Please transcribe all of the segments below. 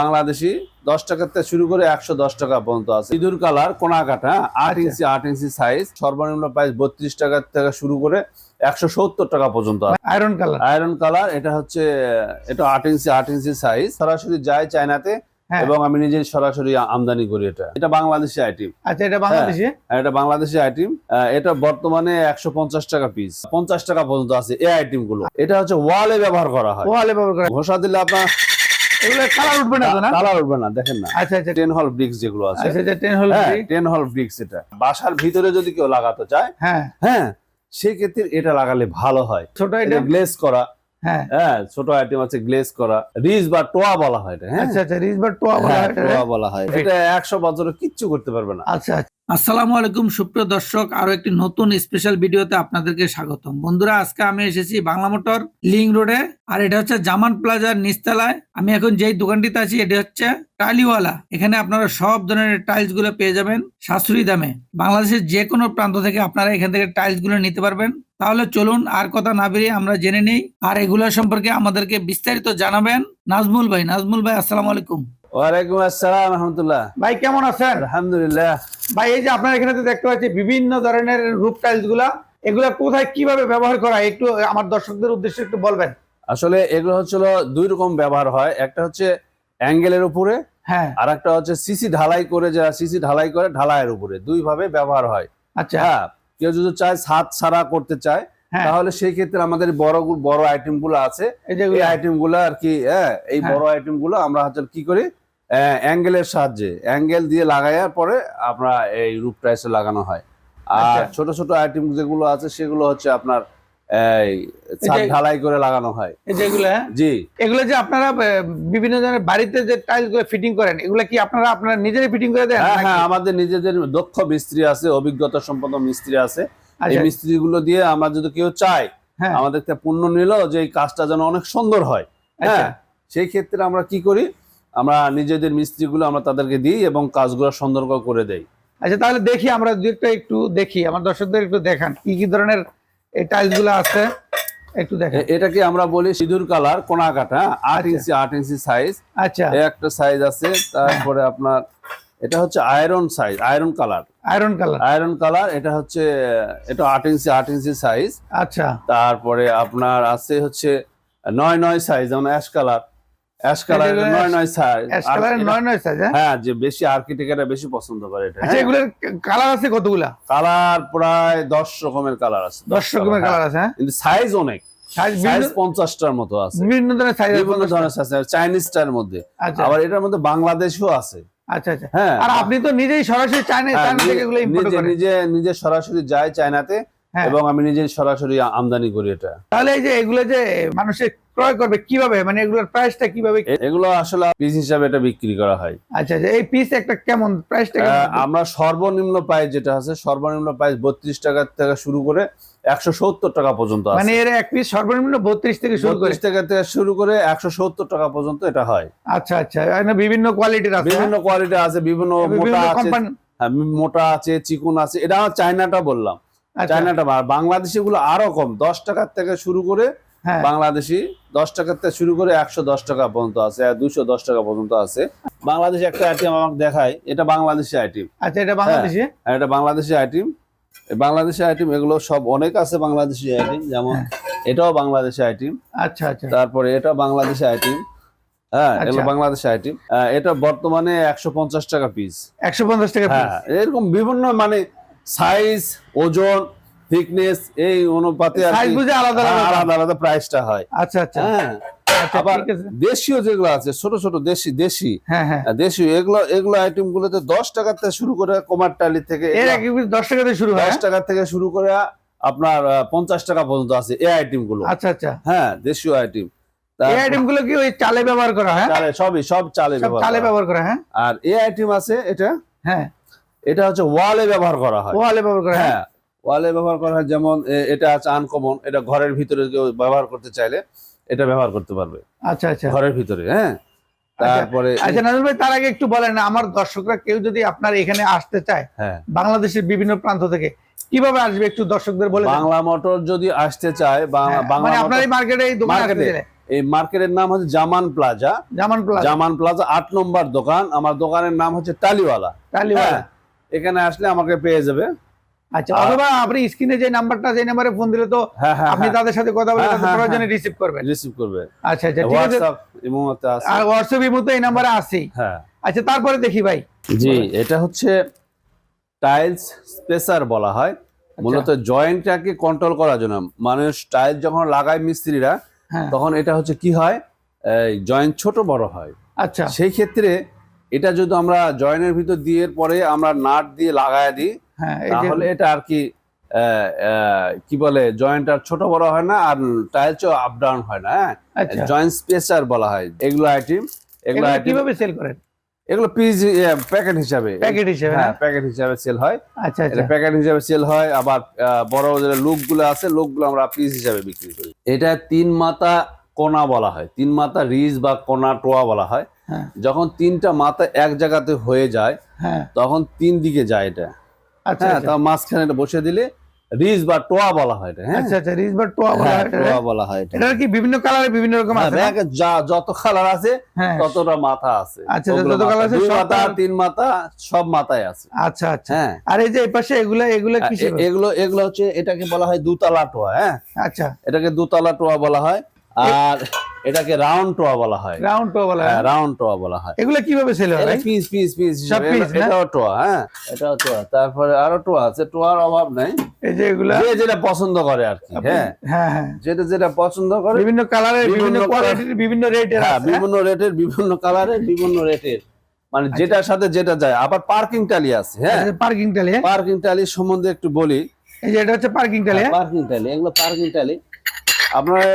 বাংলাদেশি দশ টাকা থেকে শুরু করে একশো দশ টাকা পর্যন্ত আছে। ইঁদুর কালার কোনা কাটা আট আচ্ছা। ইঞ্চি আট ইঞ্চি সাইজ সর্বনিম্ন প্রাইস বত্রিশ টাকা থেকে শুরু করে একশো সত্তর টাকা পর্যন্ত আয়রন কালার আয়রন কালার এটা হচ্ছে এটা আট ইঞ্চি আট ইঞ্চি সাইজ সরাসরি যায় চায়নাতে হ্যাঁ। এবং আমি নিজে সরাসরি আমদানি করি এটা। এটা বাংলাদেশি আইটেম আচ্ছা এটা বাংলাদেশি? এটা বাংলাদেশি আইটেম এটা বর্তমানে একশো পঞ্চাশ টাকা পিস পঞ্চাশ টাকা পর্যন্ত আছে এই আইটেমগুলো। এটা হচ্ছে ওয়ালে ব্যবহার করা হয়। ওয়ালে ব্যবহার করে ঘোষা দিলে আপনার এগুলো কালার উঠবে না না? কালার উঠবে না দেখেন না। আচ্ছা আচ্ছা। টেন হল ব্রিক্স যেগুলো আছে। আচ্ছা আচ্ছা টেন হল হ্যাঁ টেন হল ব্রিক্স এটা। বাসার ভিতরে যদি কেউ লাগাতে চায় হ্যাঁ। হ্যাঁ সেক্ষেত্রে এটা লাগালে ভালো হয়। ছোট এটা গ্লেজ করা। হ্যাঁ। হ্যাঁ ছোট আইটেম আছে গ্লেজ করা। রিজ বা টোয়া বলা হয় এটা হ্যাঁ। আচ্ছা আচ্ছা টোয়া বলা হ্যাঁ, হয় টোয়া বলা হয়। এটা একশো বছরে কিচ্ছু করতে পারবে না। আচ্ছা আচ্ছা। আসসালামু আলাইকুম সুপ্রিয় দর্শক আরও একটি নতুন স্পেশাল ভিডিওতে আপনাদেরকে স্বাগতম। বন্ধুরা আজকে আমি এসেছি বাংলা মোটর লিং রোডে আর এটা হচ্ছে জামান প্লাজার নিচতলায়। আমি এখন যেই দোকানটিতে আছি এটা হচ্ছে টালিওয়ালা। এখানে আপনারা সব ধরনের টাইলসগুলো পেয়ে যাবেন সাশ্রয়ী দামে। বাংলাদেশের যে কোনো প্রান্ত থেকে আপনারা এখান থেকে টাইলসগুলো নিতে পারবেন। তাহলে চলুন আর কথা না বেরিয়ে আমরা জেনে নিই। আর এগুলো সম্পর্কে আমাদেরকে বিস্তারিত জানাবেন নাজমুল ভাই। নাজমুল ভাই আসসালামু আলাইকুম। ওয়ালাইকুম আসসালাম রহমতুল্লাহ। ভাই কেমন আছেন? আলহামদুলিল্লাহ। ভাই এই যে আপনার এখানে তো দেখতে পাচ্ছি বিভিন্ন ধরনের রূপ টাইলসগুলা এগুলা কোথায় কীভাবে ব্যবহার করা একটু আমার দর্শকদের উদ্দেশ্যে একটু বলবেন। আসলে এগুলো হচ্ছিল দুই রকম ব্যবহার হয়। একটা হচ্ছে অ্যাঙ্গেলের উপরে হ্যাঁ। আর একটা হচ্ছে সিসি ঢালাই করে যারা সিসি ঢালাই করে ঢালাইয়ের উপরে। দুই ভাবে ব্যবহার হয়। আচ্ছা। হ্যাঁ কেউ যদি চায় ছাদ ছাড়া করতে চায় হ্যাঁ। তাহলে সেই ক্ষেত্রে আমাদের বড় বড় আইটেমগুলো আছে। এই যে আইটেমগুলো আর কি হ্যাঁ এই হ্যাঁ। বড় আইটেমগুলো আমরা হচ্ছে কি করি অ্যাঙ্গেলের সাহায্যে অ্যাঙ্গেল দিয়ে লাগাইয়ার পরে আমরা এই রূপ টাইসে লাগানো হয়। আর আচ্ছা। ছোট ছোট আইটেম যেগুলো আছে সেগুলো হচ্ছে আপনার ঢালাই করে লাগানো হয়। এই যে এগুলো হ্যাঁ? জি। এগুলো যে আপনারা বিভিন্ন ধরনের বাড়িতে যে টাইলসগুলো ফিটিং করেন এগুলো কি আপনারা আপনারা নিজেরাই ফিটিং করে দেন হ্যাঁ হ্যাঁ আমাদের নিজেদের দক্ষ মিস্ত্রি আছে অভিজ্ঞতা সম্পন্ন মিস্ত্রি আছে। এই আচ্ছা। মিস্ত্রি গুলো দিয়ে আমরা যদি কেউ চায় হ্যাঁ। আমাদের পূর্ণ নিল যে এই কাজটা যেন অনেক সুন্দর হয় আচ্ছা। হ্যাঁ সেই ক্ষেত্রে আমরা কি করি আমরা নিজেদের মিস্ত্রিগুলো আমরা তাদেরকে দিই এবং কাজগুলো সুন্দর করে দেই। আচ্ছা তাহলে দেখি আমরা দু একটা একটু দেখি আমার দর্শকদের একটু দেখান। কি কি ধরনের এই টাইলসগুলো আছে? একটু দেখেন। এটাকে আমরা বলি সিঁদুর কালার কোনা কাটা আট আচ্ছা। ইঞ্চি আট ইঞ্চি সাইজ আচ্ছা। একটা সাইজ আছে তারপরে আপনার এটা হচ্ছে iron size iron colour iron colour iron colour এটা হচ্ছে এটা আট ইঞ্চি আট ইঞ্চি সাইজ আচ্ছা। তারপরে আপনার আছে হচ্ছে নয় নয় সাইজ যেমন অ্যাশ কালার অ্যাশ কালার নয় নয় সাইজ অ্যাশ কালারের নয় নয় সাইজ হ্যাঁ? হ্যাঁ যে বেশি আর্কিটেক্টরা বেশি পছন্দ করে এটা আচ্ছা এগুলোর কালার আছে কতগুলা? কালার প্রায় দশ রকমের কালার আছে দশ রকমের কালার আছে হ্যাঁ? কিন্তু সাইজ অনেক। সাইজ সাইজ পঞ্চাশটার মতো আছে। বিভিন্ন ধরনের সাইজ বিভিন্ন ধরনের সাইজ চাইনিজটার মধ্যে। আচ্ছা। আবার এটার মধ্যে বাংলাদেশও আছে। আচ্ছা আচ্ছা। হ্যাঁ। আর আপনি তো নিজেই সরাসরি চায়না চায়না থেকে এগুলো ইম্পোর্ট নিজে করেন। নিজে নিজে সরাসরি যায় চায়নাতে। এবং আমি নিজে সরাসরি আমদানি করি এটা। তাহলে এই যে এগুলো যে মানুষে ক্রয় করবে কীভাবে? মানে এগুলোর প্রাইসটা কীভাবে? এগুলো আসলে পিস হিসাবে এটা বিক্রি করা হয়। আচ্ছা আচ্ছা এই পিস একটা কেমন প্রাইসটা আমরা সর্বনিম্ন প্রাইস যেটা আছে সর্বনিম্ন প্রাইস বত্রিশ টাকা থেকে শুরু করে একশো সত্তর টাকা পর্যন্ত আছে। মানে এর এক পিস সর্বনিম্ন বত্রিশ থেকে শুরু করে? বত্রিশ টাকা থেকে শুরু করে একশো সত্তর টাকা পর্যন্ত এটা হয়। আচ্ছা আচ্ছা এখানে বিভিন্ন কোয়ালিটির আছে বিভিন্ন কোয়ালিটি আছে বিভিন্ন মোটা আছে কোম্পানি হ্যাঁ, মোটা আছে চিকুন আছে এটা চায়নাটা বললাম। আচ্ছা। চায়নাটা আর বাংলাদেশি গুলো আরও কম দশ টাকার থেকে শুরু করে হ্যাঁ বাংলাদেশি দশ টাকার থেকে শুরু করে একশো দশ টাকা পর্যন্ত আছে দুশো দশ টাকা পর্যন্ত আছে। বাংলাদেশি একটা আইটেম আমাকে দেখায় এটা বাংলাদেশি আইটেম আচ্ছা এটা বাংলাদেশি? এটা বাংলাদেশি আইটেম বাংলাদেশি আইটেম এগুলো সব অনেক আছে বাংলাদেশি আইটেম যেমন হ্যাঁ। এটাও বাংলাদেশি আইটেম আচ্ছা আচ্ছা। তারপরে এটা বাংলাদেশি আইটেম হ্যাঁ এগুলো আচ্ছা। বাংলাদেশি আইটেম এটা বর্তমানে একশো পঞ্চাশ টাকা পিস একশো পঞ্চাশ টাকা হ্যাঁ এরকম বিভিন্ন মানে সাইজ ওজন থিকনেস এই অনুপাতে সাইজ বুঝে আলাদা হ্যাঁ, আলাদা আলাদা আলাদা প্রাইসটা হয়। আচ্ছা আচ্ছা। হ্যাঁ। আচ্ছা আবার দেশীয় যেগুলো আছে ছোট ছোট দেশি দেশি। হ্যাঁ হ্যাঁ। দেশীয় এগুলো এগুলো আইটেম গুলোতে দশ টাকা থেকে শুরু করে কোমার টালি থেকে এর এক পিস দশ টাকা থেকে শুরু দশ টাকা থেকে শুরু করে আপনার পঞ্চাশ টাকা পর্যন্ত আছে এই আইটেমগুলো আচ্ছা আচ্ছা। হ্যাঁ দেশীয় আইটেম এই আইটেমগুলো কি ওই চালে ব্যবহার করা হয়? চালে সবই সব চালে চালে ব্যবহার করা হ্যাঁ? আর এই আইটেম আছে এটা? হ্যাঁ। এটা হচ্ছে ওয়ালে ব্যবহার করা হয়। ওয়ালে ব্যবহার করা হ্যাঁ ওয়ালে ব্যবহার করা হয় যেমন এটা আছে আনকমন এটা ঘরের ভিতরে কেউ ব্যবহার করতে চাইলে এটা ব্যবহার করতে পারবে। আচ্ছা আচ্ছা। ঘরের ভিতরে হ্যাঁ? তারপরে আচ্ছা নাজুল ভাই তার আগে একটু বলেন আমার দর্শকরা কেউ যদি আপনার এখানে আসতে চায় হ্যাঁ। বাংলাদেশের বিভিন্ন প্রান্ত থেকে কীভাবে আসবে একটু দর্শকদের বলে বাংলা মোটর যদি আসতে চায় বাংলা হ্যাঁ, বাংলা মানে আপনার এই মার্কেটে এই দোকানে এই মার্কেটের নাম হচ্ছে Zaman plaza. Zaman plaza. Zaman plaza আট নম্বর দোকান আমার দোকানের নাম হচ্ছে টালিওয়ালা। টালিওয়ালা। হ্যাঁ, এখানে আসলে আমাকে পেয়ে যাবে। আচ্ছা অথবা আপনি স্ক্রিনে যে নাম্বারটা যে নাম্বারে ফোন দিলে তো হ্যাঁ হ্যাঁ আপনি তাদের সাথে কথা বলে হ্যাঁ, তাদের হ্যাঁ, প্রয়োজনে হ্যাঁ। রিসিভ করবেন। রিসিভ করবে আচ্ছা আচ্ছা ঠিক আছে। হোয়াটসঅ্যাপ ইমোতে আছে। আর হোয়াটসঅ্যাপ এই মতো এই নাম্বারে আছেই। হ্যাঁ। আচ্ছা তারপরে দেখি ভাই। জি এটা হচ্ছে টাইলস স্পেসার বলা হয়। আচ্ছা। মূলত জয়েন্টটাকে কন্ট্রোল করার জন্য। মানুষ টাইলস যখন লাগায় মিস্ত্রিরা হ্যাঁ। তখন এটা হচ্ছে কি হয়? জয়েন্ট ছোট বড় হয়। আচ্ছা। সেই ক্ষেত্রে এটা যদি আমরা জয়েন্টের ভিতর দিয়ে পরে আমরা নাট দিয়ে লাগায় দিই হ্যাঁ তাহলে এটা আর কি কি বলে জয়েন্ট আর ছোট বড় হয় না আর টাইলসও আপ ডাউন হয় না হ্যাঁ? আচ্ছা। জয়েন্ট স্পেসার বলা হয় এগুলো আইটেম এগুলো কীভাবে সেল করেন? এগুলো পিস প্যাকেট হিসাবে। প্যাকেট হিসেবে হ্যাঁ প্যাকেট হিসাবে সেল হয়। আচ্ছা আচ্ছা। প্যাকেট হিসাবে সেল হয় আবার বড় যে লুকগুলো আছে লুকগুলো আমরা পিস হিসাবে বিক্রি করি। এটা তিন মাথা কোনা বলা হয় তিন মাথা রিজ বা কোনা টোয়া বলা হয়। হ্যাঁ। যখন তিনটা মাথা এক জায়গাতে হয়ে যায় হ্যাঁ। তখন তিন দিকে যায় এটা। আচ্ছা হ্যাঁ আচ্ছা। তা মাঝখানে এটা বসে দিলে রিজ বা টোয়া বলা হয় এটা হ্যাঁ? আচ্ছা আচ্ছা রিজবার টোয়া বলা হ্যাঁ, হয় টোয়া বলা হয় এটা। কি বিভিন্ন কালারে বিভিন্ন রকম হ্যাঁ, আছে? যা- যত কালার আছে হ্যাঁ। ততটা মাথা আছে। আচ্ছা, যত মাথা, আছে সব মাথা তিন মাথা সব মাথায় আছে। আচ্ছা আচ্ছা। হ্যাঁ। আর এই যে এই পাশে এগুলা এগুলা এ- এগুলো এগুলো হচ্ছে এটাকে বলা হয় দুতলা টোয়া হ্যাঁ? আচ্ছা। এটাকে দুতলা টোয়া বলা হয়। আর এটাকে রাউন্ড টোয়া বলা হয়। রাউন্ড টোয়া বলা হয়? হ্যাঁ রাউন্ড টোয়া বলা হয়। এগুলা কীভাবে সেল হয় পিস পিস পিস সব না? এটাও টোয়া হ্যাঁ এটাও টোয়া তারপরে আরও টোয়া আছে। টোয়ার অভাব নাই। এই যে এগুলা? যে যেটা পছন্দ করে আর কি হ্যাঁ। হ্যাঁ হ্যাঁ। যেটা যেটা পছন্দ করে বিভিন্ন কালারের বিভিন্ন কোয়ালিটির বিভিন্ন রেটের হ্যাঁ বিভিন্ন রেটের বিভিন্ন কালারের বিভিন্ন রেটের মানে যেটার সাথে যেটা যায়। আবার পার্কিং টালি আছে হ্যাঁ। পার্কিং টালি হ্যাঁ? পার্কিং টালি সম্বন্ধে একটু বলি। এই যে এটা হচ্ছে পার্কিং টালি হ্যাঁ? পার্কিং টালি এগুলো পার্কিং টালি আপনার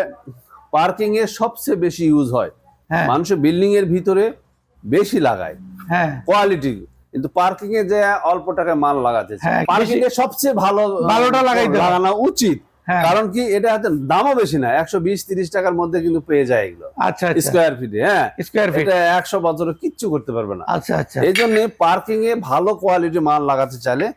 পার্কিং এ সবচেয়ে বেশি ইউজ হয়। হ্যাঁ। মানুষের বিল্ডিং এর ভিতরে বেশি লাগায়। হ্যাঁ। কোয়ালিটি কিন্তু পার্কিং এ যে অল্প টাকায় মাল লাগাতে হ্যাঁ, পার্কিং এ সবচেয়ে ভালো ভালোটা লাগাইতে লাগানো উচিত। হ্যাঁ। কারণ কি এটা হাতে দামও বেশি না। একশো বিশ তিরিশ টাকার মধ্যে কিন্তু পেয়ে যায় এগুলো। আচ্ছা আচ্ছা। স্কোয়ার ফিটে হ্যাঁ। স্কোয়ার ফিট একশো বছরে কিচ্ছু করতে পারবে না। আচ্ছা আচ্ছা। এই জন্য পার্কিং এ ভালো কোয়ালিটি মাল লাগাতে চাইলে।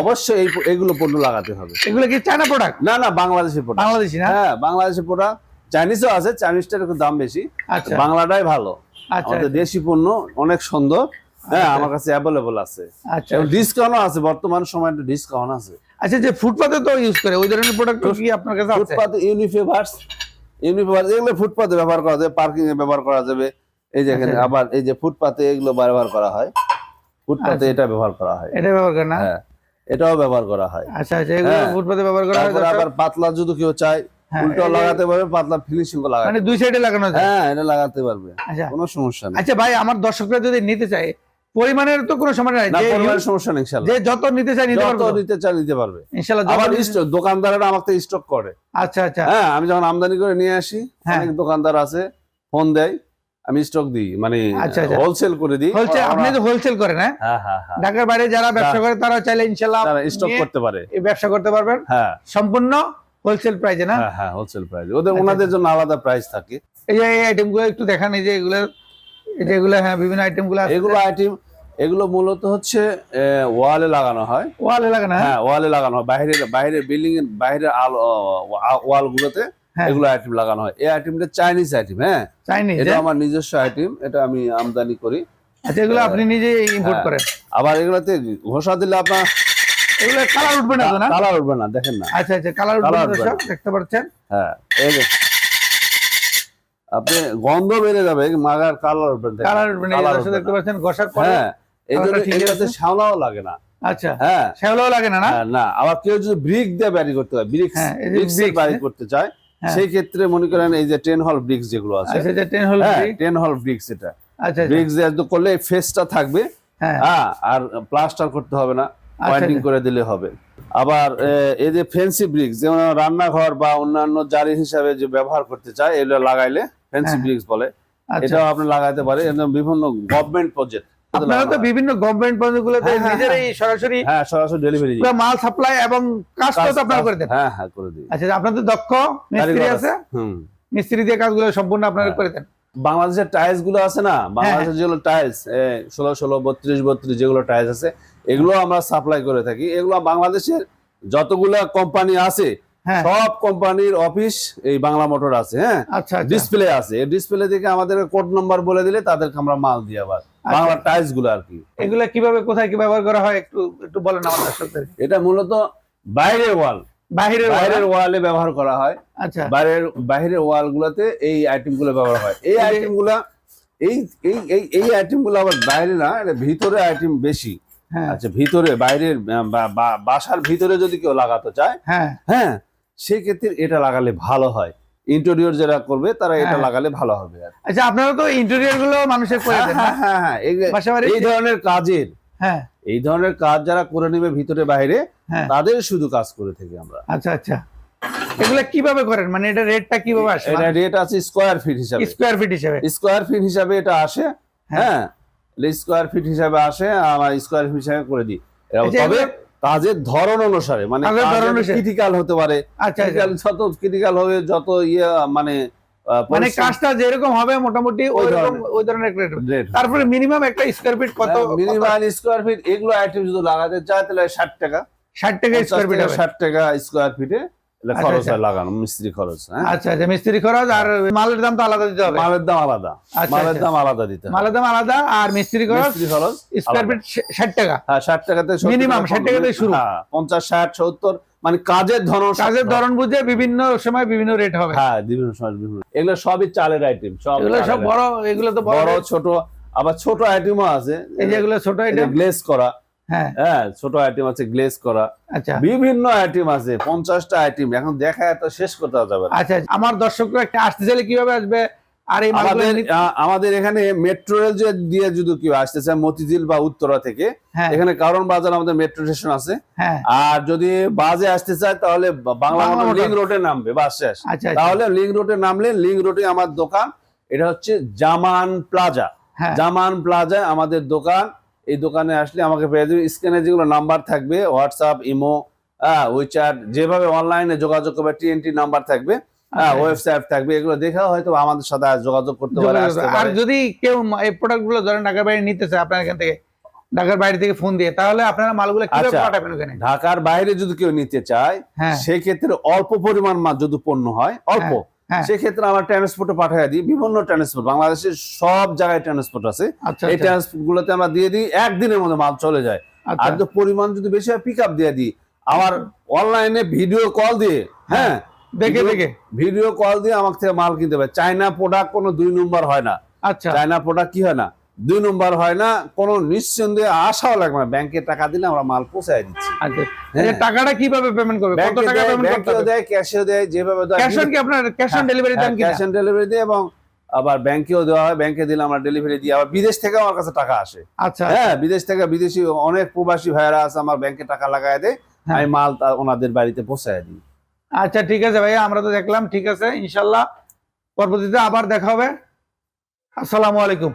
অবশ্যই এই এগুলো পণ্য লাগাতে হবে। এগুলো কি চায়না প্রোডাক্ট না না বাংলাদেশের প্রোডাক্ট বাংলাদেশি না? হ্যাঁ বাংলাদেশের প্রোডাক্ট চাইনিজও আছে চাইনিজটার একটু দাম বেশি আচ্ছা। বাংলাটাই ভালো। আচ্ছা আমাদের দেশি পণ্য অনেক সুন্দর। হ্যাঁ আমার কাছে অ্যাভেলেবল আছে। আচ্ছা। ডিসকাউন্ট আছে বর্তমান সময় একটা ডিসকাউন্ট আছে। আচ্ছা যে ফুটপাতে তো ইউজ করে ওই ধরনের প্রোডাক্ট কি আপনার কাছে আছে? ফুটপাথ ইউনিফেভার্স ইউনিফেভার্স এগুলো ফুটপাতে ব্যবহার করা যাবে পার্কিং এ ব্যবহার করা যাবে। এই যে এখানে আচ্ছা। আবার এই যে ফুটপাতে এগুলো ব্যবহার করা হয়। ফুটপাতে আচ্ছা। এটা ব্যবহার করা হয়। এটা ব্যবহার করে না? হ্যাঁ এটাও ব্যবহার করা হয়। আচ্ছা আচ্ছা এগুলো হ্যাঁ। ফুটপাতে ব্যবহার করা হয় আবার পাতলা যদি কেউ চায় উল্টো লাগাতে পারবে পাতলা ফিনিশিং লাগাতে মানে দুই সাইডে লাগানো যায়? হ্যাঁ এটা লাগাতে পারবে। আচ্ছা। কোনো সমস্যা নেই। আচ্ছা ভাই আমার দর্শকরা যদি নিতে চায় পরিমাণের তো কোনো সমস্যা নাই। পরিমাণের সমস্যা নেই ইনশাআল্লাহ। যে যত নিতে চায় নিতে যত নিতে চায় নিতে পারবে। ইনশাআল্লাহ আবার স্টক দোকানদাররা আমাকে স্টক করে। আচ্ছা আচ্ছা। হ্যাঁ আমি যখন আমদানি করে নিয়ে আসি হ্যাঁ। অনেক দোকানদার আছে ফোন দেয় আমি স্টক দিই মানে আচ্ছা, আচ্ছা। হোলসেল করে দিই। হোলসেল আপনি তো হোলসেল করেন হ্যাঁ? হ্যাঁ ঢাকার বাইরে যারা ব্যবসা করে তারা চাইলে ইনশাআল্লাহ তারা স্টক করতে পারে। এই ব্যবসা করতে পারবেন। হ্যাঁ। সম্পূর্ণ হোলসেল প্রাইজে না? হ্যাঁ হ্যাঁ হোলসেল প্রাইস ওদের আচ্ছা, ওনাদের জন্য আলাদা প্রাইস থাকে। এই যে এই আইটেমগুলো একটু দেখান এই যে এগুলো এই যে এগুলো হ্যাঁ বিভিন্ন আইটেমগুলো এগুলো আইটেম এগুলো মূলত হচ্ছে ওয়ালে লাগানো হয়। ওয়ালে লাগানো হ্যাঁ? হ্যাঁ ওয়ালে লাগানো হয়। বাইরের বাইরের বিল্ডিং এর বাইরের আলো ওয়াল গুলোতে হ্যাঁ। এগুলো আইটেম লাগানো হয়। এই আইটেমটা চাইনিজ আইটেম হ্যাঁ? চাইনিজ এটা আমার নিজস্ব আইটেম এটা আমি আমদানি করি। আচ্ছা এগুলো আপনি নিজে ইম্পোর্ট হ্যাঁ। করেন? আবার এগুলোতে ঘষা দিলে আপনার এগুলো কালার উঠবে না না? কালার উঠবে না দেখেন না। আচ্ছা আচ্ছা কালার উঠবে না Colour উঠবে দর্শক দেখতে পাচ্ছেন? হ্যাঁ এই যে আপনি গন্ধ বেড়ে যাবে মাগার কালার উঠবে না, কালার উঠবে না দেখতে পাচ্ছেন ঘষার পরে হ্যাঁ এই জন্য Colourটা ঠিক এগুলোতে আছে। শ্যাওলাও লাগে না। আচ্ছা হ্যাঁ। শ্যাওলাও লাগে না না? না আবার কেউ যদি ব্রিক দিয়ে বাড়ি করতে হয় ব্রিক্স এই যে ব্রিক্স bricks, বাড়ি। করতে চায়। সেই ক্ষেত্রে মনে করেন এই যে টেন হল ব্রিক্স যেগুলো আছে টেন হল টেন হল ব্রিক্স এটা। আচ্ছা আচ্ছা, ব্রিক্স দিয়ে করলে ফেসটা থাকবে হ্যাঁ। হ্যাঁ আর প্লাস্টার করতে হবে না। পয়েন্টিং করে দিলে হবে। আবার এই যে ফেন্সি ব্রিক্স যেমন রান্নাঘর বা অন্যান্য জারি হিসাবে যে ব্যবহার করতে চায় এগুলো লাগাইলে ফেন্সি হ্যাঁ। ব্রিক্স বলে। আচ্ছা। এটাও আপনি লাগাইতে পারে বিভিন্ন গভর্নমেন্ট প্রজেক্ট আপনারা তো বিভিন্ন গভর্নমেন্ট হ্যাঁ, হ্যাঁ, নিজেরাই সরাসরি হ্যাঁ সরাসরি ডেলিভারি পুরো মাল সাপ্লাই এবং কাজটা তো আপনারা করে দেন। হ্যাঁ হ্যাঁ করে দিই। আচ্ছা আপনাদের দক্ষ মিস্ত্রি আছে। হুম। মিস্ত্রি দিয়ে কাজগুলো সম্পূর্ণ আপনারা। করে দেন। বাংলাদেশের টাইলসগুলো আছে না? বাংলাদেশের যেগুলো টাইলস ষোলো ষোলো বত্রিশ বত্রিশ যেগুলো টাইলস আছে এগুলো আমরা সাপ্লাই করে থাকি। এগুলো বাংলাদেশের যতগুলো কোম্পানি আছে হ্যাঁ। সব কোম্পানির অফিস এই বাংলা মোটর আছে হ্যাঁ? আচ্ছা আচ্ছা। ডিসপ্লে আছে। এই ডিসপ্লে থেকে আমাদের কোড নাম্বার বলে দিলে তাদেরকে আমরা মাল দিই আবার। বাংলা টাইলসগুলো আর কি। এগুলা কীভাবে কোথায় কি ব্যবহার করা হয় একটু একটু বলেন আমার দর্শকদের। এটা মূলত বাইরের ওয়াল বাহিরের বাইরের ওয়ালে ব্যবহার করা হয়। আচ্ছা। বাইরের বাইরের ওয়াল গুলাতে এই আইটেমগুলো ব্যবহার হয়। এই আইটেমগুলা এই এই এই আইটেমগুলো আবার বাইরে না এটা ভিতরে আইটেম বেশি। হ্যাঁ আচ্ছা ভিতরে বাইরের বাসার ভিতরে যদি কেউ লাগাতে চায় হ্যাঁ। হ্যাঁ সেক্ষেত্রে এটা লাগালে ভালো হয়। ইন্টেরিয়র যারা করবে তারা এটা হ্যাঁ। লাগালে ভালো হবে আচ্ছা আপনারা তো ইন্টেরিয়রগুলো মানুষের করে দেন হ্যাঁ হ্যাঁ হ্যাঁ এই- ধরনের কাজের। হ্যাঁ। এই ধরনের কাজ যারা করে নেবে ভিতরে বাইরে হ্যাঁ। তাদের শুধু কাজ করে থাকি আমরা। আচ্ছা আচ্ছা। এগুলা কীভাবে করেন? মানে এটা রেটটা কীভাবে আসে? এটা রেট আছে স্কোয়ার ফিট হিসাবে। স্কোয়ার ফিট হিসেবে। স্কোয়ার ফিট হিসাবে এটা আসে। হ্যাঁ স্কোয়ার ফিট হিসাবে আসে আমরা স্কোয়ার ফিট হিসাবে করে দিই। আচ্ছা, তবে কাজের ধরন অনুসারে মানে। ক্রিটিক্যাল হতে পারে। আচ্ছা আচ্ছা। যত ক্রিটিক্যাল হবে যত ইয়ে মানে মানে কাজটা যেরকম হবে মোটামুটি ওই ওই ধরনের। রেট তারপরে মিনিমাম একটা স্কোয়ার ফিট কত মিনিমাম স্কোয়ার ফিট এগুলো আইটেম যদি লাগাতে চায় তাহলে ষাট টাকা। ষাট টাকা স্কোয়ার ফিট ষাট টাকা স্কোয়ার ফিটে খরচ আচ্ছা। হয় লাগানো মিস্ত্রি খরচ হ্যাঁ? আচ্ছা আচ্ছা মিস্ত্রি খরচ আর মালের দাম তো আলাদা দিতে হবে। মালের দাম আলাদা। আচ্ছা, মালের আচ্ছা। দাম আলাদা দিতে মালের দাম আলাদা আর মিস্ত্রি খরচ মিস্ত্রি খরচ স্কোয়ার ফিট ষাট টাকা। হ্যাঁ ষাট টাকাতে সত্তর Minimum টাকা 60 টাকাতে শুরু। হ্যাঁ পঞ্চাশ ষাট সত্তর মানে কাজের ধরন কাজের ধরন বুঝে বিভিন্ন সময় বিভিন্ন রেট হবে। হ্যাঁ বিভিন্ন সময় বিভিন্ন এগুলো সবই চালের আইটেম সব এগুলো সব বড় এগুলো তো বড় বড় ছোট আবার ছোট আইটেমও আছে। এই যেগুলো ছোট আইটেম গ্লেজ করা। হ্যাঁ। হ্যাঁ ছোট আইটেম আছে গ্লেজ করা। আচ্ছা। বিভিন্ন আইটেম আছে পঞ্চাশটা আইটেম এখন দেখা এত শেষ করতে যাবে আচ্ছা আমার দর্শকরা একটা আসতে চাইলে কীভাবে আসবে? আর এই আমাদের আমাদের এখানে মেট্রো রেল দিয়ে যদি কেউ আসতে চায় মতিঝিল বা উত্তরা থেকে হ্যাঁ। এখানে কারণ বাজার আমাদের মেট্রো স্টেশন আছে। হ্যাঁ। আর যদি বাজে আসতে চায় তাহলে বাংলা। লিঙ্ক রোডে নামবে বাস শেষ। আচ্ছা আচ্ছা। তাহলে লিঙ্ক রোডে নামলে লিঙ্ক রোডে আমার দোকান এটা হচ্ছে জামান প্লাজা। জামান প্লাজায় আমাদের দোকান এই দোকানে আসলে আমাকে পেয়ে যাবে স্ক্রিনে যেগুলো নাম্বার থাকবে হোয়াটসঅ্যাপ ইমো হ্যাঁ উইচ্যাট যেভাবে অনলাইনে যোগাযোগ করবে টিএনটি নাম্বার থাকবে হ্যাঁ আচ্ছা। ওয়েবসাইট থাকবে এগুলো দেখে হয়তো আমাদের সাথে যোগাযোগ করতে পারে আর যদি কেউ এই প্রোডাক্টগুলো ধরেন ঢাকার বাইরে নিতে চায় আপনার এখান থেকে ঢাকার বাইরে থেকে ফোন দিয়ে তাহলে আপনারা মালগুলো কীভাবে আচ্ছা। পাঠাবেন ওখানে ঢাকার বাইরে যদি কেউ নিতে চায় হ্যাঁ সেক্ষেত্রে অল্প পরিমাণ মাছ যদি পণ্য হয় অল্প হ্যাঁ। সেক্ষেত্রে আমরা ট্রান্সপোর্টে পাঠিয়ে দিই বিভিন্ন ট্রান্সপোর্ট বাংলাদেশের সব জায়গায় ট্রান্সপোর্ট আছে। আচ্ছা এই আচ্ছা। ট্রান্সপোর্ট গুলোতে আমরা দিয়ে দিই একদিনের মধ্যে মাল চলে যায়। আচ্ছা। আর তো পরিমাণ যদি বেশি হয় পিক আপ দিয়ে দিই। আমার অনলাইনে ভিডিও কল দিয়ে হ্যাঁ দেখে দেখে। ভিডিও কল দিয়ে আমার থেকে মাল কিনতে হবে। চায়না প্রোডাক্ট কোনো দুই নম্বর হয় না। আচ্ছা। চায়না প্রোডাক্ট কি হয় না? দুই নম্বর হয় না কোনো নিঃসন্দেহে আশাও লাগবে না। ব্যাংকে টাকা দিলে আমরা মাল পৌঁছায় দিচ্ছি। আচ্ছা। হ্যাঁ। টাকাটা কীভাবে পেমেন্ট করবে? কত টাকা পেমেন্ট করতে হবে? দেয় ক্যাশেও দেয় যেভাবে দেয়। ক্যাশ অন কি আপনার? ক্যাশ অন ডেলিভারি দেন কি ক্যাশ অন ডেলিভারি দেয় এবং আবার ব্যাংকেও দেওয়া হয়। ব্যাংকে দিলে আমরা ডেলিভারি দিই। আবার বিদেশ থেকে আমার কাছে টাকা আসে। আচ্ছা। হ্যাঁ বিদেশ থেকে বিদেশি অনেক প্রবাসী ভাইয়েরা আছে আমার ব্যাংকে টাকা লাগায় দেয়। হ্যাঁ। আমি মাল ওনাদের বাড়িতে পৌঁছায় দিই। আচ্ছা ঠিক আছে ভাইয়া আমরা তো দেখলাম ঠিক আছে ইনশাল্লাহ। পরবর্তীতে আবার দেখা হবে। আসসালামু আলাইকুম।